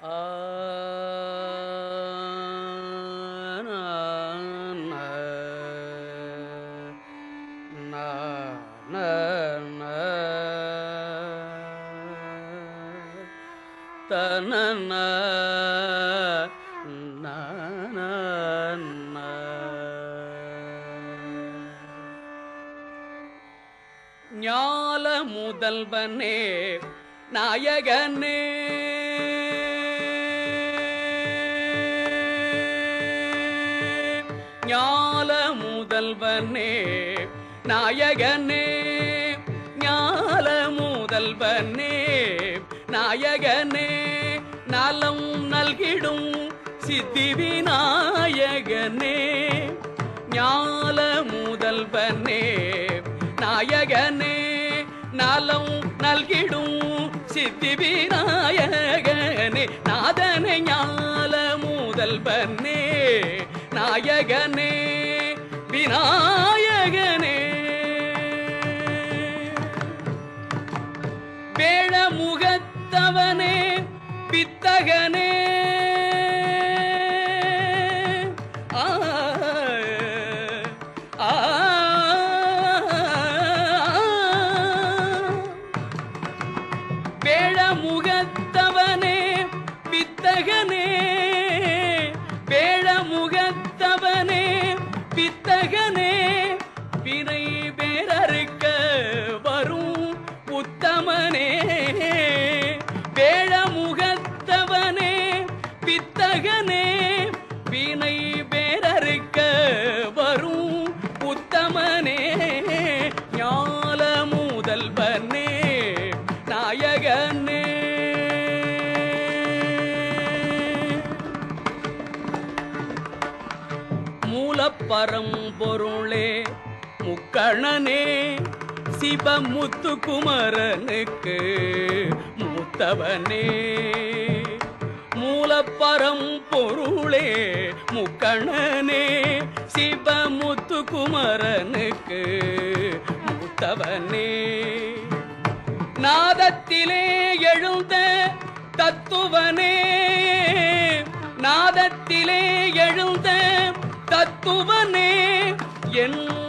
தன ஞால முதல்வனே நாயகனே. முதல்வனே நாயகனே ஞால முதல்வனே நாயகனே நலம் நல்கிடும் சித்தி விநாயகனே ஞால முதல்வனே நாயகனே நலம் நல்கிடும் சித்தி விநாயகனே நாதனை ஞால முதல்வனே நாயகனே. விநாயகனே. வேழமுகத்தவனே பித்தகனே. ஆ, ஆ, பித்தகனே. பேரறுக்க வரும் உத்தமனே. வேழமுகத்தவனே பித்தகனே. வினை பேரறுக்க வரும் உத்தமனே. ஞால முதல்வனே நாயகனே. மூலப்பரம் பொருளே முக்கணனே சிவமுத்து குமரனுக்கு மூலப்பரம் பொருளே முக்கணனே சிவமுத்து குமரனுக்கு மூத்தவனே. நாதத்திலே எழுந்த தத்துவனே நாதத்திலே எழுந்த தத்துவனே. என்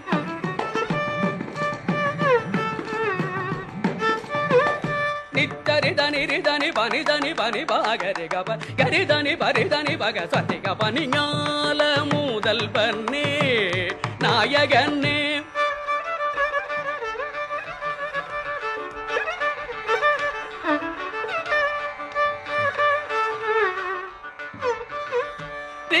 முதல்வனே நாயகனே சதிகபனி ஞால முதல்வனே நாயகனே நித்தரிதனி ரிதனி பனி தனி பனி பாகரி கப. கரிதனி பரிதனி பக சதிக பனி ஞால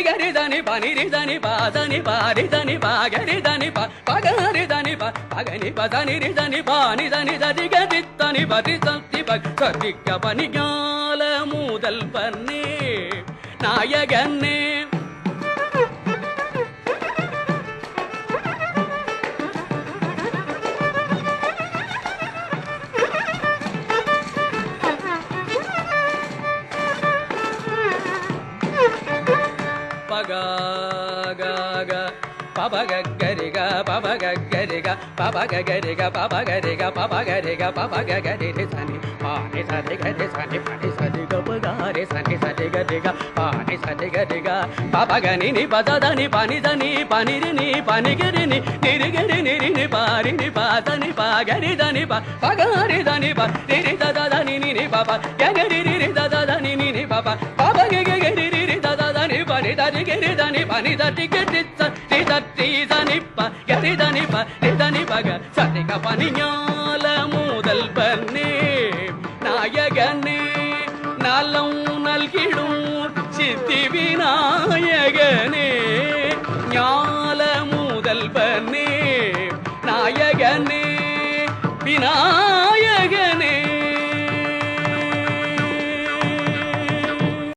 முதல்வனே நாயகனே రిగరిదని పనిరిదని పాదని పారిదని పాగరిదని పగరిదని పగని పదని రిదని పానిదని దరిగదిత్తని పరి సత్తి సరిగ పని ஞால மூதல் பன்னே நாயகன்னே పబగరిగ పబగరిగ పబగరిగ పబగరిగ పబగరిగ పబగరి సని పాని సరి గరి సని పని సరి గపగారి సని సరి గరిగ పాని సరి గరిగ పబగని ని పదని పనిదని పనిరిని పనిగిరిని నిరిగిరి నిరిని పారిని పాతని పాగరిదని పగరిదని ప నిరి దదని నిని పప గగరి నిరి దదని నిని పప గరి దని పని దటి గటి సత్తి దట్టి దని ప గరి దని ప రి దని పగ సతి క పనియాల మూదల్ పన్నే நாயகனே நலம் நல்கிடும் சித்தி விநாயகனே ஞால முதல்வனே நாயகனே விநாயகனே